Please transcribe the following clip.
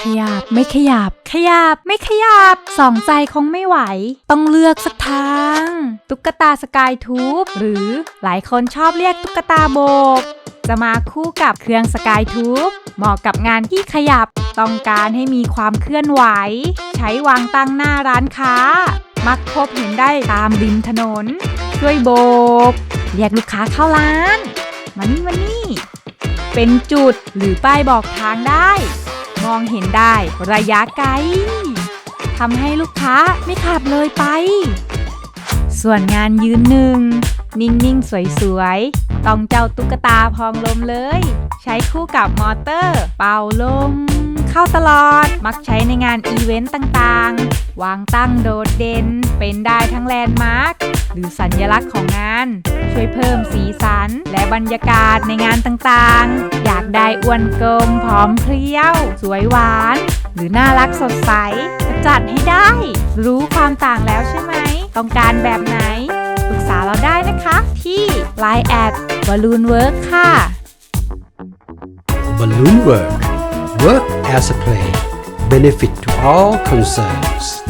ขยับไม่ขยับ ขยับไม่ขยับสองใจคงไม่ไหว ต้องเลือกสักทาง ตุ๊กตาสกายทูบหรือหลายคนชอบเรียกตุ๊กตาโบก จะมาคู่กับเครื่องสกายทูบเหมาะกับงานที่ขยับ ต้องการให้มีความเคลื่อนไหว ใช้วางตั้งหน้าร้านค้า มักพบเห็นได้ตามริมถนน ช่วยโบก เรียกลูกค้าเข้าร้าน มานี่มานี่เป็นจุดหรือป้ายบอกทางได้ องเห็นได้ระยะไกลทำให้ลูกค้าไม่ขับเลยไป ส่วนงานยืนหนึ่ง นิ่งๆ สวยๆ ต้องเจ้าตุ๊กตาพองลมเลย ใช้คู่กับมอเตอร์ เป่าลม เข้าตลอด มักใช้ในงานอีเวนต์ต่างๆ วางตั้งโดดเด่น เป็นได้ทั้งแลนด์มาร์คหรือสัญลักษณ์ของงาน ช่วยเพิ่มสีสันและบรรยากาศในงานต่างๆ ได้อ้วนกลมผอมเพรียว สวยหวาน หรือน่ารักสดใสจัดให้ได้ รู้ความต่างแล้วใช่ไหม ต้องการแบบไหน ปรึกษาเราได้นะคะ ที่ Line แอด Balloon Work ค่ะ Balloon Work. Work as a play. Benefit to all concerned.